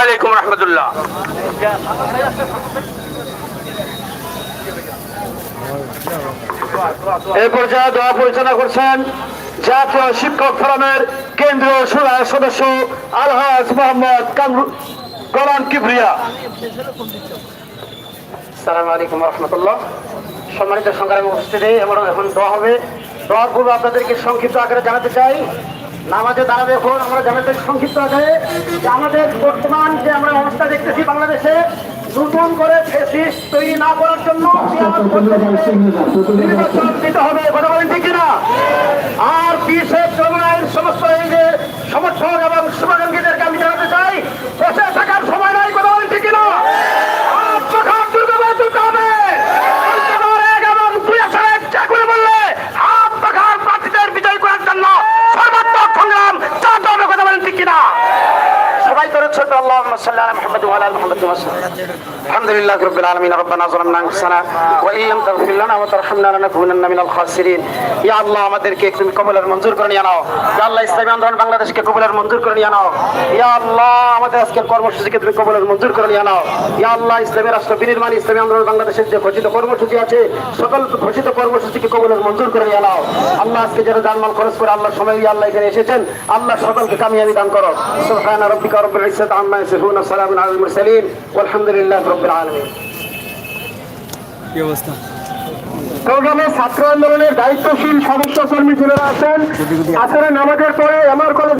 আলাইকুম রহমতুল্লাহ। এই পর্যায়ে দোয়া পরিচালনা করছেন, জাতীয় শিক্ষক ফোরামের কেন্দ্রীয় সুরায় সদস্য আলহাজ মোহাম্মদ গোলাম কিবরিয়া। সালাম আলাইকুম রহমতুল্লাহ। সম্মানিত সংগ্রামী উপস্থিতি আমরা এখন দোয়া হবে। দোয়ার পূর্বে আপনাদেরকে সংক্ষিপ্ত আকারে জানাতে চাই। নামাজে দাঁড়াবে এখন আমরা জানাতে সংক্ষিপ্ত আছে। যে আমাদের বর্তমান যে আমরা অবস্থা দেখতেছি বাংলাদেশে নতুন করে ফেসিস তৈরি না করার জন্য নির্বাচন দিতে হবে। কথা বলেন ঠিক আলহামদুলিল্লাহ রাব্বিল আলামিন, রব্বানা যালামনা আনফুসানা ওয়া ইন লাম তাগফির লানা ওয়া তারহামনা লানাকুনান্না মিনাল খাসিরিন। ইয়া আল্লাহ, আমাদেরকে তুমি কবুলের মঞ্জুর করে নিয়ে নাও। ইয়া আল্লাহ, ইসলামী আন্দোলন বাংলাদেশকে কবুলের মঞ্জুর করে নিয়ে নাও। ইয়া আল্লাহ, আমাদের আজকের কর্মসূচিকে তুমি কবুলের মঞ্জুর করে নিয়ে নাও। ইয়া আল্লাহ, ইসলামী রাষ্ট্র বিনির্মাণ, ইসলামী আন্দোলন বাংলাদেশের যে ঘোষিত কর্মসূচি আছে, সকল ঘোষিত কর্মসূচিকে কবুলের মঞ্জুর করে নিয়ে নাও। আল্লাহ, আজকে যারা জানমাল খরচ করে আল্লাহ সময় ইয়া আল্লাহ এখানে এসেছেন, আল্লাহ সকলকে কামিয়াবি দান করো। সুবহানা রাব্বিকা রাব্বিল ইজ্জাতি আম্মা ইয়াসিফুন على المرسلين মুরসালিন لله رب আলামিন। কি অবস্থা? প্রোগ্রামে ছাত্র আন্দোলনের দায়িত্বশীল সদস্য কর্মী যারা আছেন। আসলে নামাজের পরে আমার কলেজ